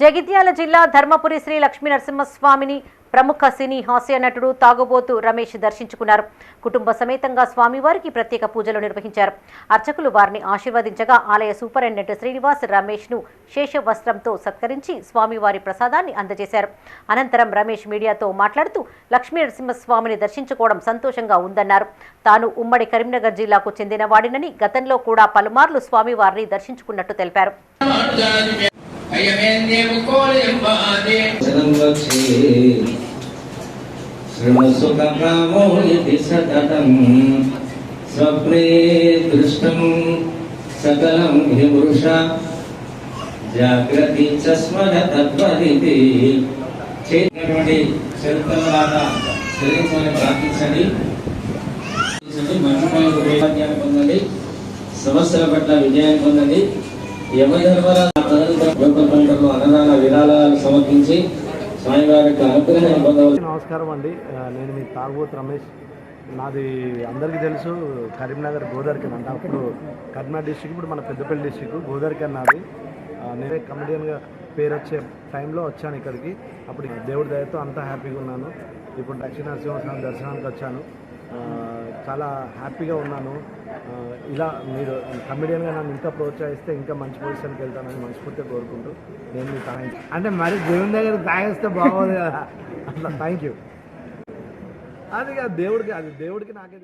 జగిత్యాల జిల్లా ధర్మపురి శ్రీ లక్ష్మీ నరసింహస్వామిని ప్రముఖ సినీ హాస్య నటుడు తాగుబోతు రమేష్ దర్శించుకున్నారు. కుటుంబ సమేతంగా స్వామివారికి ప్రత్యేక పూజలు నిర్వహించారు. అర్చకులు వారిని ఆశీర్వదించగా ఆలయ సూపరింటెండెంట్ శ్రీనివాస్ రమేష్ను శేష వస్త్రంతో సత్కరించి స్వామివారి ప్రసాదాన్ని అందజేశారు. అనంతరం రమేష్ మీడియాతో మాట్లాడుతూ లక్ష్మీ నరసింహస్వామిని దర్శించుకోవడం సంతోషంగా ఉందన్నారు. తాను ఉమ్మడి కరీంనగర్ జిల్లాకు చెందిన వాడినని గతంలో కూడా పలుమార్లు స్వామివారిని దర్శించుకున్నట్టు తెలిపారు. అయ్యమేందేముకోలయంబాదే శరణం వచ్చే శృణుసుఖకామో ఇది సతతం స్వప్నే దృష్టం సకలం హి పురుష జాగ్రత్త చ స్మర తత్వరితి చేసినటువంటి ప్రార్థించండి. పొందండి. సమస్యల పట్ల విజయాన్ని పొందండి. అన్నదాన విరాళాలు సమర్పించి నమస్కారం అండి. నేను మీ తాగుబోతు రమేష్. నాది అందరికీ తెలుసు కరీంనగర్ గోదావరికన్ అంటే అప్పుడు కరీంనగర్ డిస్టిక్ ఇప్పుడు మన పెద్దపల్లి డిస్టిక్ గోదావరికన్ నాది. నేనే కమెడియన్గా పేరు వచ్చే టైంలో వచ్చాను ఇక్కడికి. అప్పుడు దేవుడి దయతో అంతా హ్యాపీగా ఉన్నాను. ఇప్పుడు దక్షిణ నరసింహస్వామి దర్శనానికి వచ్చాను. చాలా హ్యాపీగా ఉన్నాను. ఇలా మీరు కమెడియన్గా నన్ను ఇంకా ప్రోత్సహిస్తే ఇంకా మంచి పొజిషన్కి వెళ్తానని మనస్ఫూర్తిగా కోరుకుంటూ నేను మీకు సహాయం అంటే మరి దేవుని దగ్గర తాగేస్తే బాగోదు కదా. అట్లా థ్యాంక్ యూ అది కాదు దేవుడికి అది దేవుడికి నాకే